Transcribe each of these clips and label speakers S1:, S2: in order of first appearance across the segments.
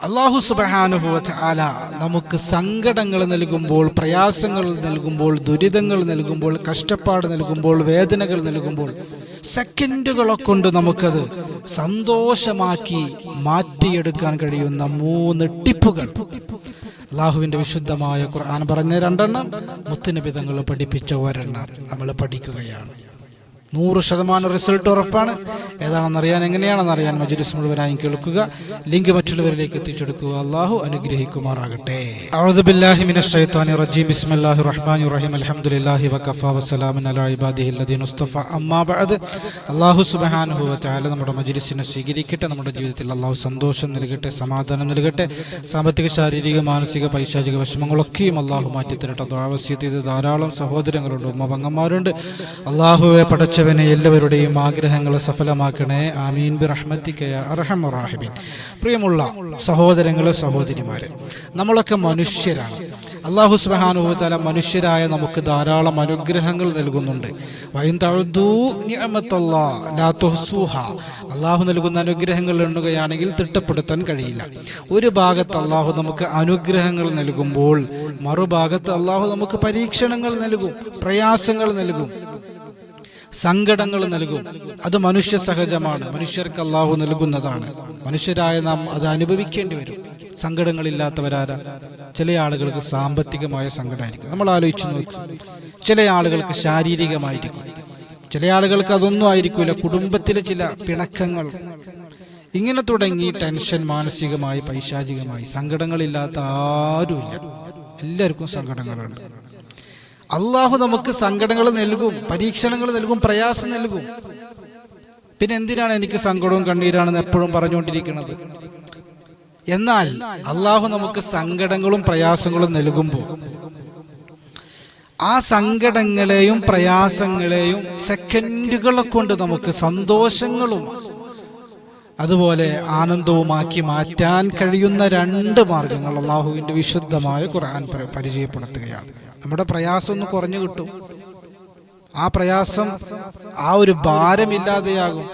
S1: അള്ളാഹു സുബഹാനുഭവത്ത് ആല നമുക്ക് സങ്കടങ്ങൾ നൽകുമ്പോൾ പ്രയാസങ്ങൾ നൽകുമ്പോൾ ദുരിതങ്ങൾ നൽകുമ്പോൾ കഷ്ടപ്പാട് നൽകുമ്പോൾ വേദനകൾ നൽകുമ്പോൾ സെക്കൻഡുകളെ കൊണ്ട് നമുക്കത് സന്തോഷമാക്കി മാറ്റിയെടുക്കാൻ കഴിയുന്ന മൂന്ന് ടിപ്പുകൾ. അള്ളാഹുവിന്റെ വിശുദ്ധമായ ഖുർആൻ പറഞ്ഞ രണ്ടെണ്ണം മുത്തുനിബിതങ്ങൾ പഠിപ്പിച്ച ഒരെണ്ണം നമ്മൾ പഠിക്കുകയാണ്. നൂറ് ശതമാനം റിസൾട്ട് ഉറപ്പാണ്. ഏതാണെന്ന് അറിയാൻ എങ്ങനെയാണെന്ന് അറിയാൻ മജുരിസ് മുഴുവനായി കേൾക്കുക. ലിങ്ക് മറ്റുള്ളവരിലേക്ക് എത്തിച്ചെടുക്കുക. അള്ളാഹു അനുഗ്രഹിക്കുമാറാകട്ടെ. നമ്മുടെ മജ്ലിസിനെ സ്വീകരിക്കട്ടെ. നമ്മുടെ ജീവിതത്തിൽ അള്ളാഹു സന്തോഷം നൽകട്ടെ സമാധാനം നൽകട്ടെ. സാമ്പത്തിക ശാരീരിക മാനസിക പൈശാചിക വിഷമങ്ങളൊക്കെയും അള്ളാഹു മാറ്റി തരട്ടെ ധാരാളം സഹോദരങ്ങളുണ്ട് ഉമ്മ പങ്ങന്മാരുണ്ട്. അള്ളാഹുവെ പടച്ചവനെ എല്ലാവരുടെയും ആഗ്രഹങ്ങൾ സഫലമാക്കണേ. ആമീൻ. ബി റഹ്മത്തിക്കയ പ്രിയമുള്ള സഹോദരങ്ങളെ സഹോദരിമാരെ നമ്മളൊക്കെ മനുഷ്യരാണ്. അള്ളാഹു സുബാനുഭവത്തല മനുഷ്യരായ നമുക്ക് ധാരാളം അനുഗ്രഹങ്ങൾ നൽകുന്നുണ്ട്. അള്ളാഹു നൽകുന്ന അനുഗ്രഹങ്ങൾ എണ്ണുകയാണെങ്കിൽ തിട്ടപ്പെടുത്താൻ കഴിയില്ല. ഒരു ഭാഗത്ത് അള്ളാഹു നമുക്ക് അനുഗ്രഹങ്ങൾ നൽകുമ്പോൾ മറുഭാഗത്ത് അള്ളാഹു നമുക്ക് പരീക്ഷണങ്ങൾ നൽകും പ്രയാസങ്ങൾ നൽകും. സങ്കടങ്ങൾ നൽകും. അത് മനുഷ്യ സഹജമാണ്. മനുഷ്യർക്ക് അള്ളാഹു നൽകുന്നതാണ്. മനുഷ്യരായ നാം അത് അനുഭവിക്കേണ്ടി വരും. സങ്കടങ്ങളില്ലാത്തവരാരാ? ചില ആളുകൾക്ക് സാമ്പത്തികമായ സങ്കടമായിരിക്കും. നമ്മൾ ആലോചിച്ച് നോക്കും. ചില ആളുകൾക്ക് ശാരീരികമായിരിക്കും. ചില ആളുകൾക്ക് അതൊന്നും ആയിരിക്കില്ല കുടുംബത്തിലെ ചില പിണക്കങ്ങൾ. ഇങ്ങനെ തുടങ്ങി ടെൻഷൻ മാനസികമായി പൈശാചികമായി. സങ്കടങ്ങളില്ലാത്ത ആരുമില്ല. എല്ലാവർക്കും സങ്കടങ്ങളുണ്ട്. അള്ളാഹു നമുക്ക് സങ്കടങ്ങൾ നൽകും പരീക്ഷണങ്ങൾ നൽകും പ്രയാസം നൽകും. പിന്നെ എന്തിനാണ് എനിക്ക് സങ്കടവും കണ്ണീരാണെന്ന് എപ്പോഴും പറഞ്ഞുകൊണ്ടിരിക്കുന്നത്? എന്നാൽ അള്ളാഹു നമുക്ക് സങ്കടങ്ങളും പ്രയാസങ്ങളും നൽകുമ്പോൾ ആ സങ്കടങ്ങളെയും പ്രയാസങ്ങളെയും സെക്കൻഡുകളെ കൊണ്ട് നമുക്ക് സന്തോഷങ്ങളും അതുപോലെ ആനന്ദവുമാക്കി മാറ്റാൻ കഴിയുന്ന രണ്ട് മാർഗങ്ങൾ അള്ളാഹുവിന്റെ വിശുദ്ധമായ ഖുർആൻ പരിചയപ്പെടുത്തുകയാണ്. നമ്മുടെ പ്രയാസം ഒന്ന് കുറഞ്ഞു കിട്ടും. ആ പ്രയാസം ആ ഒരു ഭാരമില്ലാതെയാകും.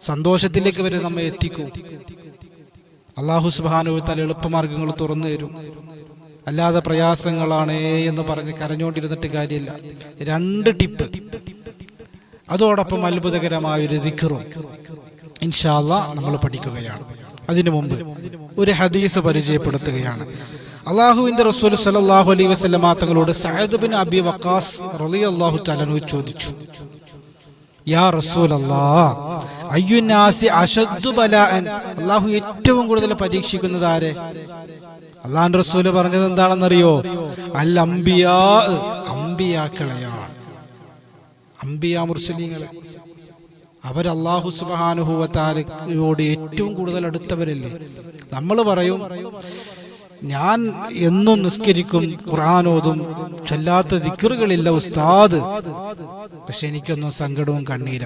S1: സന്തോഷത്തിലേക്ക് വരെ നമ്മെ എത്തിക്കും. അള്ളാഹു സുബാനു തല എളുപ്പമാർഗങ്ങൾ തുറന്നു തരും. അല്ലാതെ പ്രയാസങ്ങളാണേ എന്ന് പറഞ്ഞ് കരഞ്ഞുകൊണ്ടിരുന്നിട്ട് കാര്യമില്ല. രണ്ട് ടിപ്പ്. അതോടൊപ്പം അത്ഭുതകരമായ ഒരു ദിക്കറും ഇൻഷാല്ല നമ്മൾ പഠിക്കുകയാണ്. അതിനു മുമ്പ് ഒരു ഹദീസ് പരിചയപ്പെടുത്തുകയാണ്. അള്ളാഹുവിന്റെ റസൂൽ സലാഹു അലൈ വസല്ലമ തങ്ങളോട് സഅദ് ബിൻ അബി വക്കാസ് റളിയല്ലാഹു തലനു ചോദിച്ചു യാ റസൂലല്ലാ അയ്യുനാസി അശദ്ദു ബലാഅൻ? അള്ളാഹു ഏറ്റവും കൂടുതൽ പരീക്ഷിക്കുന്നത് ആരെ? അള്ളാഹുന്റെ റസൂൽ പറഞ്ഞത് എന്താണെന്നറിയോ? അൽ അംബിയാ അംബിയാക്കളെയാണ്. അംബിയ മുർസലീങ്ങളെ. അവർ അള്ളാഹു സുബാനുഭവത്താരോട് ഏറ്റവും കൂടുതൽ അടുത്തവരല്ലേ? നമ്മൾ പറയും ഞാൻ എന്നും നിസ്കരിക്കും ഖുർആാനോതും ചൊല്ലാത്ത ദിക്കറുകളില്ല ഉസ്താദ്. പക്ഷെ എനിക്കൊന്നും സങ്കടവും കണ്ണീര.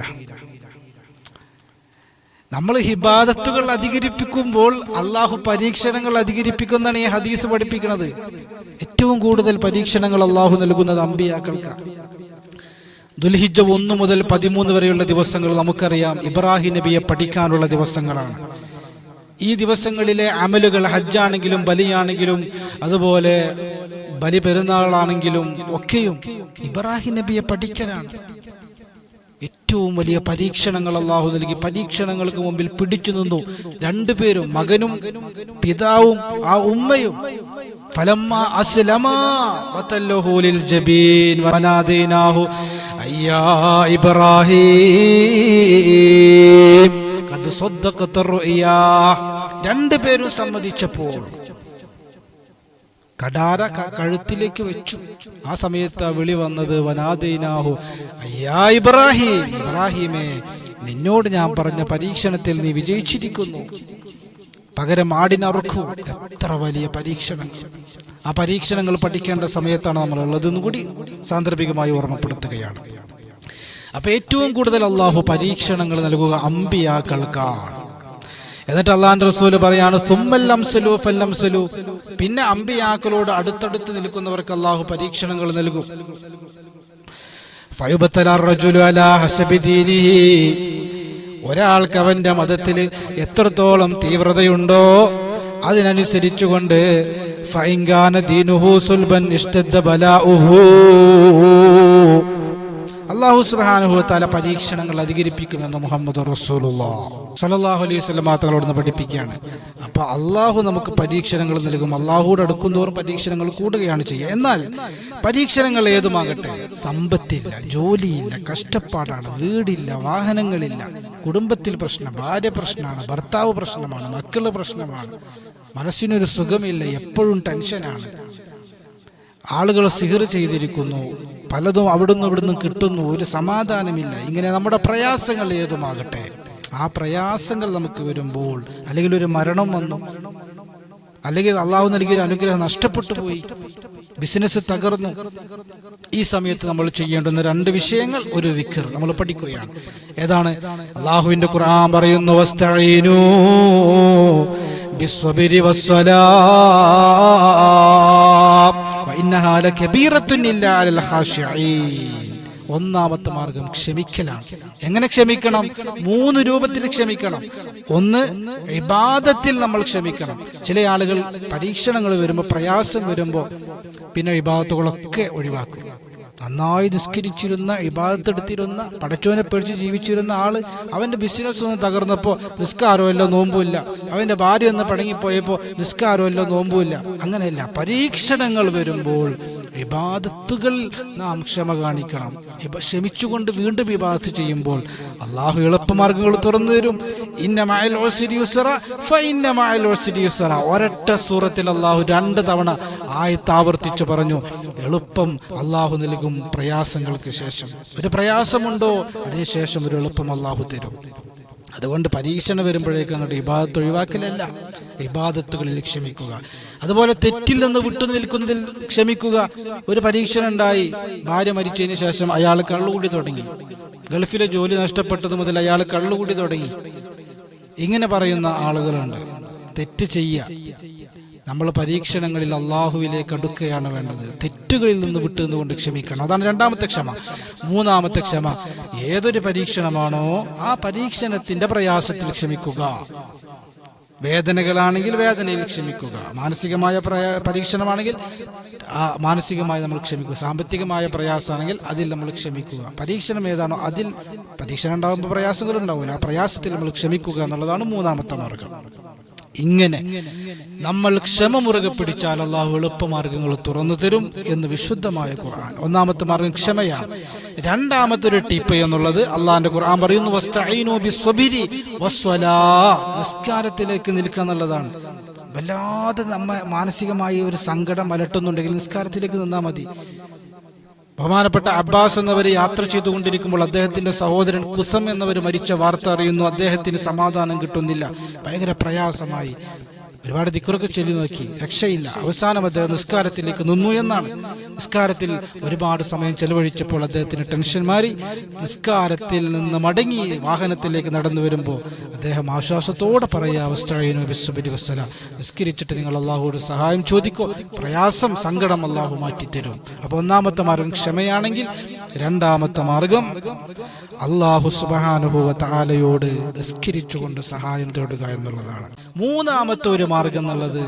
S1: നമ്മൾ ഹിബാദത്തുകൾ അധികരിപ്പിക്കുമ്പോൾ അള്ളാഹു പരീക്ഷണങ്ങൾ അധികരിപ്പിക്കുന്നതാണ് ഈ ഹദീസ് പഠിപ്പിക്കുന്നത് ഏറ്റവും കൂടുതൽ പരീക്ഷണങ്ങൾ അള്ളാഹു നൽകുന്നത് അമ്പിയാക്കൾക്കാണ് ദുൽഹിജ ഒന്ന് മുതൽ പതിമൂന്ന് വരെയുള്ള ദിവസങ്ങൾ നമുക്കറിയാം. ഇബ്രാഹിം നബിയെ പഠിക്കാനുള്ള ദിവസങ്ങളാണ്. ഈ ദിവസങ്ങളിലെ അമലുകൾ ഹജ്ജാണെങ്കിലും ബലിയാണെങ്കിലും അതുപോലെ ബലി പെരുന്നാളാണെങ്കിലും ഒക്കെയും ഇബ്രാഹിം നബിയെ പഠിക്കലാണ് ഏറ്റവും വലിയ പരീക്ഷണങ്ങൾ അള്ളാഹു നൽകി പരീക്ഷണങ്ങൾക്ക് മുമ്പിൽ പിടിച്ചു നിന്നു രണ്ടുപേരും മകനും പിതാവും ആ ഉമ്മയും فلما أسلما وتله للجبين وناديناه أيا إبراهيم قد صدقت الرؤيا രണ്ടുപേരും സമ്മതിച്ചപ്പോൾ കടാര കഴുത്തിലേക്ക് വെച്ചു. ആ സമയത്ത് ആ വിളി വന്നത് വനാദീനാഹു അയ്യാ ഇബ്രാഹിം ഇബ്രാഹിമേ നിന്നോട് ഞാൻ പറഞ്ഞ പരീക്ഷണത്തിൽ നീ വിജയിച്ചിരിക്കുന്നു. പകരം ആടിനറുക്കൂ. എത്ര വലിയ പരീക്ഷണം. ആ പരീക്ഷണങ്ങൾ പഠിക്കേണ്ട സമയത്താണ് നമ്മൾ ഉള്ളതെന്ന് കൂടി സാന്ദർഭികമായി ഓർമ്മപ്പെടുത്തുകയാണ്. അപ്പൊ ഏറ്റവും കൂടുതൽ അള്ളാഹു പരീക്ഷണങ്ങൾ നൽകുക അമ്പിയാക്കൾക്കാണ്. എന്നിട്ട് അള്ളാഹാൻ റസൂൽ പറയാണ് പിന്നെ അമ്പിയാക്കളോട് അടുത്തടുത്ത് നിൽക്കുന്നവർക്ക് അള്ളാഹു പരീക്ഷണങ്ങൾ നൽകും. ഒരാൾക്ക് അവന്റെ മതത്തിൽ എത്രത്തോളം തീവ്രതയുണ്ടോ അതിനനുസരിച്ചുകൊണ്ട് ഫൈങ്കാന ദീനുഹു സുൽബൻ ഇഷ്ട ബലാഉഹൂ. അള്ളാഹു സുബ്ഹാനഹു തആല പരീക്ഷണങ്ങൾ അധികരിപ്പിക്കുമെന്ന് മുഹമ്മദ് റസൂലുള്ള. സലല്ലാഹു അലൈഹി വസല്ലം തങ്ങളോട് പഠിപ്പിക്കുകയാണ്. അപ്പോൾ അള്ളാഹു നമുക്ക് പരീക്ഷണങ്ങൾ നൽകും. അള്ളാഹുவோട് അടുക്കുന്തോറും പരീക്ഷണങ്ങൾ കൂടുകയാണ് ചെയ്യുക. എന്നാൽ പരീക്ഷണങ്ങൾ ഏതുമാകട്ടെ? സമ്പത്തില്ല ജോലിയില്ല കഷ്ടപ്പാടാണ് വീടില്ല വാഹനങ്ങളില്ല കുടുംബത്തിൽ പ്രശ്നം ഭാര്യ പ്രശ്നമാണ് ഭർത്താവ് പ്രശ്നമാണ് മക്കളുടെ പ്രശ്നമാണ്. മനസ്സിനൊരു സുഖമില്ല എപ്പോഴും ടെൻഷനാണ്. ആളുകൾ സിഹർ ചെയ്തിരിക്കുന്നു. പലതും അവിടുന്ന് ഇവിടുന്ന് കിട്ടുന്നു. ഒരു സമാധാനമില്ല. ഇങ്ങനെ നമ്മുടെ പ്രയാസങ്ങൾ ഏതുമാകട്ടെ? ആ പ്രയാസങ്ങൾ നമുക്ക് വരുമ്പോൾ അല്ലെങ്കിൽ ഒരു മരണം വന്നു അല്ലെങ്കിൽ അള്ളാഹു നൽകിയൊരു അനുഗ്രഹം നഷ്ടപ്പെട്ടു പോയി ബിസിനസ് തകർന്നു. ഈ സമയത്ത് നമ്മൾ ചെയ്യേണ്ടുന്ന രണ്ട് വിഷയങ്ങൾ ഒരു ദിക്കർ നമ്മൾ പഠിക്കുകയാണ്. ഏതാണ്? അള്ളാഹുവിന്റെ ഖുർആൻ പറയുന്നു വസ്തഈനു ബിസ്വബിരി വസ്സലാ. ഒന്നാമത്തെ മാർഗം ക്ഷമിക്കലാണ്. എങ്ങനെ ക്ഷമിക്കണം? മൂന്ന് രൂപത്തിൽ ക്ഷമിക്കണം. ഒന്ന് വിവാദത്തിൽ നമ്മൾ ക്ഷമിക്കണം. ചില ആളുകൾ പരീക്ഷണങ്ങൾ വരുമ്പോൾ പ്രയാസം വരുമ്പോൾ പിന്നെ ഇബാദത്തുകളൊക്കെ ഒഴിവാക്കും. നന്നായി നിസ്കരിച്ചിരുന്ന ഇബാദത്തെടുത്തിരുന്ന പടച്ചോനെ പേടിച്ച് ജീവിച്ചിരുന്ന ആൾ അവന്റെ ബിസിനസ് ഒന്ന് തകർന്നപ്പോൾ നിസ്കാരമല്ലോ നോമ്പുമില്ല അവന്റെ ഭാര്യ ഒന്ന് പടങ്ങിപ്പോയപ്പോൾ നിസ്കാരമല്ലോ നോമ്പുമില്ല അങ്ങനെയല്ല പരീക്ഷണങ്ങൾ വരുമ്പോൾ ഇബാദത്തുകൾ നാം ക്ഷമ കാണിക്കണം. ക്ഷമിച്ചുകൊണ്ട് വീണ്ടും വിവാദത്ത് ചെയ്യുമ്പോൾ അള്ളാഹു എളുപ്പമാർഗങ്ങൾ തുറന്നു തരും. ഇന്ന മഅൽ ഉസ്രി യുസ്റ ഫഇന്ന മഅൽ ഉസ്രി യുസ്റ. ഒരൊറ്റ സൂറത്തിൽ അള്ളാഹു രണ്ട് തവണ ആയത്ത് ആവർത്തിച്ചു പറഞ്ഞു. എളുപ്പം അള്ളാഹു നൽകും പ്രയാസങ്ങൾക്ക് ശേഷം. ഒരു പ്രയാസമുണ്ടോ? അതിനുശേഷം ഒരു എളുപ്പം അള്ളാഹു തരും. അതുകൊണ്ട് പരീക്ഷണം വരുമ്പോഴേക്കും അങ്ങോട്ട് ഇബാദത്ത് ഒഴിവാക്കലല്ല. ഇബാദത്തുകളിൽ ക്ഷമിക്കുക. അതുപോലെ തെറ്റിൽ നിന്ന് വിട്ടു നിൽക്കുന്നതിൽ ക്ഷമിക്കുക. ഒരു പരീക്ഷണം ഉണ്ടായി. ഭാര്യ മരിച്ചതിന് ശേഷം അയാൾ കള്ളുകൂടി തുടങ്ങി. ഗൾഫിലെ ജോലി നഷ്ടപ്പെട്ടത് മുതൽ അയാൾ കള്ളുകൂടി തുടങ്ങി. ഇങ്ങനെ പറയുന്ന ആളുകളുണ്ട്. തെറ്റ് ചെയ്യുക നമ്മൾ പരീക്ഷണങ്ങളിൽ അള്ളാഹുവിലേക്ക് അടുക്കുകയാണ് വേണ്ടത്. തെറ്റുകളിൽ നിന്ന് വിട്ടു നിന്നുകൊണ്ട് ക്ഷമിക്കണം. അതാണ് രണ്ടാമത്തെ ക്ഷമ. മൂന്നാമത്തെ ക്ഷമ ഏതൊരു പരീക്ഷണമാണോ ആ പരീക്ഷണത്തിന്റെ പ്രയാസത്തിൽ ക്ഷമിക്കുക. വേദനകളാണെങ്കിൽ വേദനയിൽ ക്ഷമിക്കുക. മാനസികമായ പരീക്ഷണമാണെങ്കിൽ ആ മാനസികമായി നമ്മൾ ക്ഷമിക്കുക. സാമ്പത്തികമായ പ്രയാസമാണെങ്കിൽ അതിൽ നമ്മൾ ക്ഷമിക്കുക. പരീക്ഷണം ഏതാണോ അതിൽ പരീക്ഷണം ഉണ്ടാകുമ്പോൾ പ്രയാസങ്ങളുണ്ടാവില്ല. ആ പ്രയാസത്തിൽ നമ്മൾ ക്ഷമിക്കുക എന്നുള്ളതാണ് മൂന്നാമത്തെ മാർഗം. ഇങ്ങനെ നമ്മൾ ക്ഷമ മുറുകെ പിടിച്ചാൽ അള്ളാഹു എളുപ്പമാർഗങ്ങൾ തുറന്നു തരും എന്ന് വിശുദ്ധമായ ഖുർആൻ. ഒന്നാമത്തെ മാർഗം ക്ഷമയാണ്. രണ്ടാമത്തെ ഒരു ടിപ്പ് എന്നുള്ളത് അള്ളാഹിന്റെ ഖുർആൻ പറയുന്നു. നിസ്കാരത്തിലേക്ക് നിൽക്കുക എന്നുള്ളതാണ്. വല്ലാതെ നമ്മ മാനസികമായി ഒരു സങ്കടം അലട്ടുന്നുണ്ടെങ്കിൽ നിസ്കാരത്തിലേക്ക് നിന്നാൽ മതി. ബഹുമാനപ്പെട്ട അബ്ബാസ് എന്നവർ യാത്ര ചെയ്തുകൊണ്ടിരിക്കുമ്പോൾ അദ്ദേഹത്തിന്റെ സഹോദരൻ കുസം എന്നവർ മരിച്ച വാർത്ത അറിയുന്നു. അദ്ദേഹത്തിന് സമാധാനം കിട്ടുന്നില്ല. ഭയങ്കര പ്രയാസമായി. ഒരുപാട് ദിക്കുറൊക്കെ ചൊല്ലി നോക്കി. രക്ഷയില്ല. അവസാനം അദ്ദേഹം നിസ്കാരത്തിലേക്ക് നിന്നു എന്നാണ്. നിസ്കാരത്തിൽ ഒരുപാട് സമയം ചെലവഴിച്ചപ്പോൾ അദ്ദേഹത്തിന് ടെൻഷൻ മാറി. നിസ്കാരത്തിൽ നിന്ന് മടങ്ങി വാഹനത്തിലേക്ക് നടന്നു വരുമ്പോൾ അദ്ദേഹം ആശ്വാസത്തോടെ പറയുക അവസ്ഥ വസ്സല. നിസ്കരിച്ചിട്ട് നിങ്ങൾ അള്ളാഹുവോട് സഹായം ചോദിക്കോ. പ്രയാസം സങ്കടം അള്ളാഹു മാറ്റിത്തരും. അപ്പൊ ഒന്നാമത്തെ മാർഗം ക്ഷമയാണെങ്കിൽ രണ്ടാമത്തെ മാർഗം അള്ളാഹു സുബാനുഭവ താലയോട് നിസ്കരിച്ചുകൊണ്ട് സഹായം തേടുക എന്നുള്ളതാണ്. മൂന്നാമത്തെ ഒരു മാർഗം എന്നുള്ളത്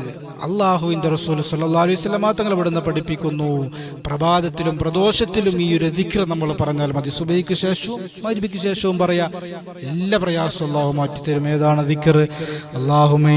S1: അള്ളാഹുവിന്റെ റസൂൽ സല്ലാ അലൈഹി സ്വലമാ ഇവിടുന്ന് പഠിപ്പിക്കുന്നു. പ്രഭാതത്തിലും പ്രദോഷത്തിലും ഈ ഒരു ദിക്ര നമ്മൾ പറഞ്ഞാൽ മതി. സുബൈക്ക് ശേഷവും മരിബിക്ക് ശേഷവും പറയാ. എല്ലാ പ്രയാസവും അള്ളാഹു മാറ്റിത്തരും. ഏതാണ് ദിക്കർ അള്ളാഹുമ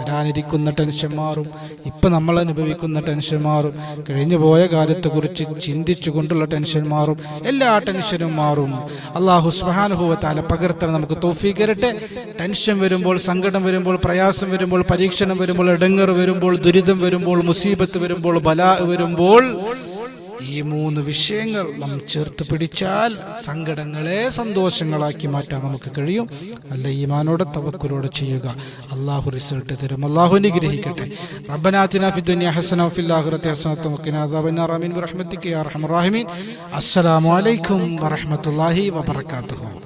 S1: വരാനിരിക്കുന്ന ടെൻഷൻ മാറും. ഇപ്പൊ നമ്മൾ അനുഭവിക്കുന്ന ടെൻഷൻ മാറും. കഴിഞ്ഞു പോയ കാലത്തെക്കുറിച്ച് ചിന്തിച്ചുകൊണ്ടുള്ള ടെൻഷൻ മാറും. എല്ലാ ടെൻഷനും മാറും. അള്ളാഹു സുഹാനുഭവത്താല പകർത്തണം. നമുക്ക് തോഫീകരട്ടെ ടെൻഷൻ വരുമ്പോൾ സങ്കടം വരുമ്പോൾ പ്രയാസം വരുമ്പോൾ പരീക്ഷണം വരുമ്പോൾ ഇടങ്ങർ വരുമ്പോൾ ദുരിതം വരുമ്പോൾ മുസീബത്ത് വരുമ്പോൾ ബല വരുമ്പോൾ ഈ മൂന്ന് വിഷയങ്ങൾ നാം ചേർത്ത് പിടിച്ചാൽ സങ്കടങ്ങളെ സന്തോഷങ്ങളാക്കി മാറ്റാൻ നമുക്ക് കഴിയും. അല്ല ഈമാനോടെ തവക്കുലോടെ ചെയ്യുക. അള്ളാഹു റിസൾട്ട് തരും. അള്ളാഹു അനുഗ്രഹിക്കട്ടെ. റബ്ബനാത്തിന ഫി ദുനിയ ഹസന ഫിൽ ആഖിറത്തി അസ്സലാമു അലൈക്കും വറഹ്മത്തുള്ളാഹി വബറകാതുഹു.